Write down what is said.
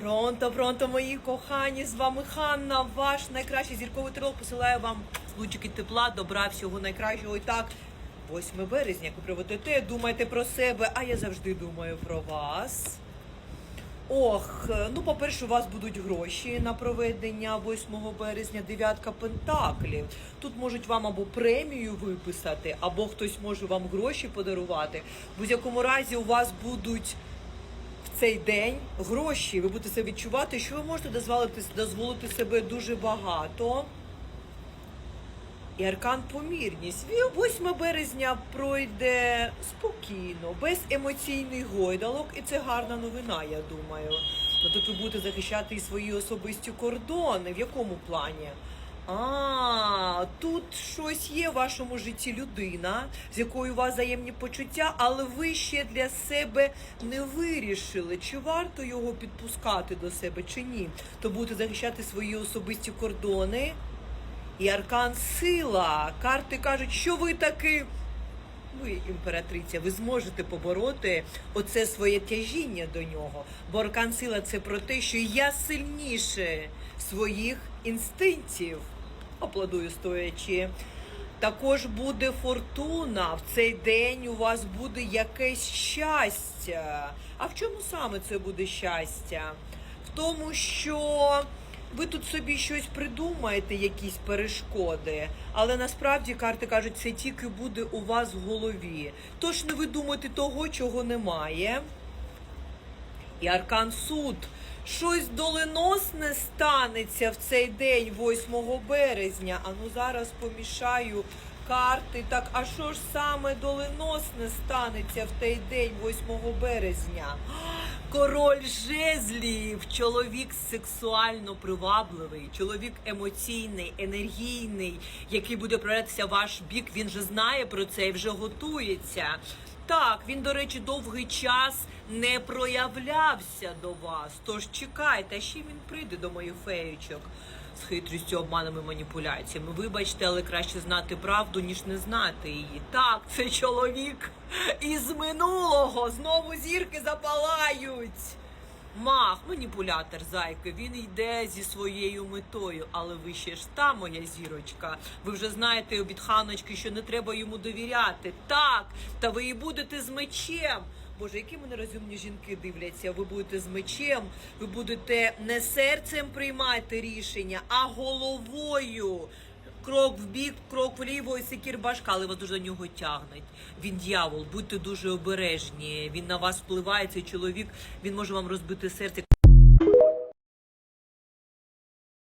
Пронто, пронто, мої кохані, з вами Ханна, ваш найкращий зірковий трилог посилає вам лучики тепла, добра, всього найкращого. І так, 8 березня, як ви проведете, думайте про себе, а я завжди думаю про вас. Ох, ну по-перше, у вас будуть гроші на проведення 8 березня, дев'ятка пентаклів. Тут можуть вам або премію виписати, або хтось може вам гроші подарувати. В будь-якому разі у вас будуть цей день гроші. Ви будете себе відчувати, що ви можете дозволити, дозволити себе дуже багато. І аркан помірність. Він 8 березня пройде спокійно, без емоційних гойдалок, і це гарна новина, я думаю. Тут ви будете захищати і свої особисті кордони. В якому плані? А, тут щось є в вашому житті людина, з якою у вас взаємні почуття, але ви ще для себе не вирішили, чи варто його підпускати до себе, чи ні. То будете захищати свої особисті кордони. І аркан сила. Карти кажуть, що ви таки. Ви, імператриця, ви зможете побороти оце своє тяжіння до нього. Бо аркан сила це про те, що я сильніше своїх інстинктів. Аплодую стоячи. Також буде фортуна. В цей день у вас буде якесь щастя. А в чому саме це буде щастя? В тому, що ви тут собі щось придумаєте, якісь перешкоди, але насправді карти кажуть, це тільки буде у вас в голові. Тож не видумайте того, чого немає. І аркан суд. Щось доленосне станеться в цей день, 8 березня. А ну зараз помішаю карти. Так, а що ж саме доленосне станеться в той день, 8 березня? Король жезлів, чоловік сексуально привабливий, чоловік емоційний, енергійний, який буде проявлятися ваш бік. Він же знає про це і вже готується. Так, він, до речі, довгий час не проявлявся до вас. Тож чекайте, ще він прийде до моїх феєчок з хитрістю, обманами, маніпуляціями. Вибачте, але краще знати правду, ніж не знати її. Так, це чоловік із минулого. Знову зірки запалають. Мах, маніпулятор, зайки, він йде зі своєю метою, але ви ще ж та моя зірочка. Ви вже знаєте від ханочки, що не треба йому довіряти. Так, та ви і будете з мечем. Боже, які мене розумні жінки дивляться. Ви будете з мечем, ви будете не серцем приймати рішення, а головою. Крок в бік, крок вліво і секір башка, але вас дуже до нього тягнуть. Він дьявол, будьте дуже обережні. Він на вас впливає, цей чоловік, він може вам розбити серце.